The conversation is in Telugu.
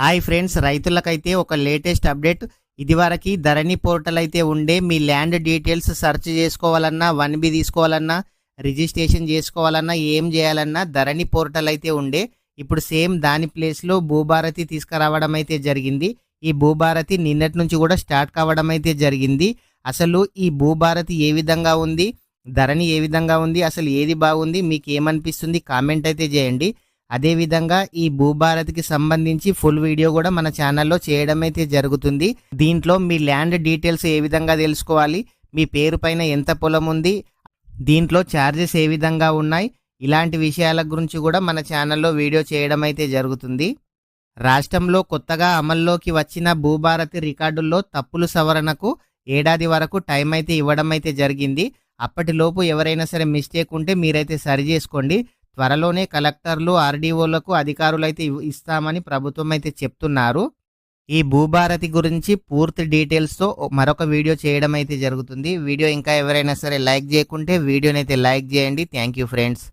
హాయ్ ఫ్రెండ్స్ రైతులకైతే ఒక లేటెస్ట్ అప్డేట్. ఇదివరకు ధరణి పోర్టల్ అయితే ఉండే మీ ల్యాండ్ డీటెయిల్స్ సెర్చ్ చేసుకోవాలన్నా వన్ బి తీసుకోవాలన్నా రిజిస్ట్రేషన్ చేసుకోవాలన్నా ఏం చేయాలన్నా ధరణి పోర్టల్ అయితే ఉండే. ఇప్పుడు సేమ్ దాని ప్లేస్లో భూభారతి తీసుకురావడం అయితే జరిగింది. ఈ భూభారతి నిన్నటి నుంచి కూడా స్టార్ట్ కావడం అయితే జరిగింది. అసలు ఈ భూభారతి ఏ విధంగా ఉంది? ధరణి ఏ విధంగా ఉంది? అసలు ఏది బాగుంది? మీకు ఏమనిపిస్తుంది? కామెంట్ అయితే చేయండి. అదేవిధంగా ఈ భూభారతికి సంబంధించి ఫుల్ వీడియో కూడా మన ఛానల్లో చేయడం అయితే జరుగుతుంది. దీంట్లో మీ ల్యాండ్ డీటెయిల్స్ ఏ విధంగా తెలుసుకోవాలి మీ పేరు పైన ఎంత పొలం ఉంది దీంట్లో ఛార్జెస్ ఏ విధంగా ఉన్నాయి ఇలాంటి విషయాల గురించి కూడా మన ఛానల్లో వీడియో చేయడం అయితే జరుగుతుంది. రాష్ట్రంలో కొత్తగా అమల్లోకి వచ్చిన భూభారతి రికార్డుల్లో తప్పులు సవరణకు ఏడాది వరకు టైం అయితే ఇవ్వడం అయితే జరిగింది. అప్పటిలోపు ఎవరైనా సరే మిస్టేక్ ఉంటే మీరైతే సరి చేసుకోండి. త్వరలోనే కలెక్టర్లు ఆర్డీఓలకు అధికారులు అయితే ఇవ్- ఇస్తామని ప్రభుత్వం అయితే చెప్తున్నారు. ఈ భూభారతి గురించి పూర్తి డీటెయిల్స్తో మరొక వీడియో చేయడం అయితే జరుగుతుంది. వీడియో ఇంకా ఎవరైనా సరే లైక్ చేయకుంటే వీడియోనైతే లైక్ చేయండి. Thank you friends.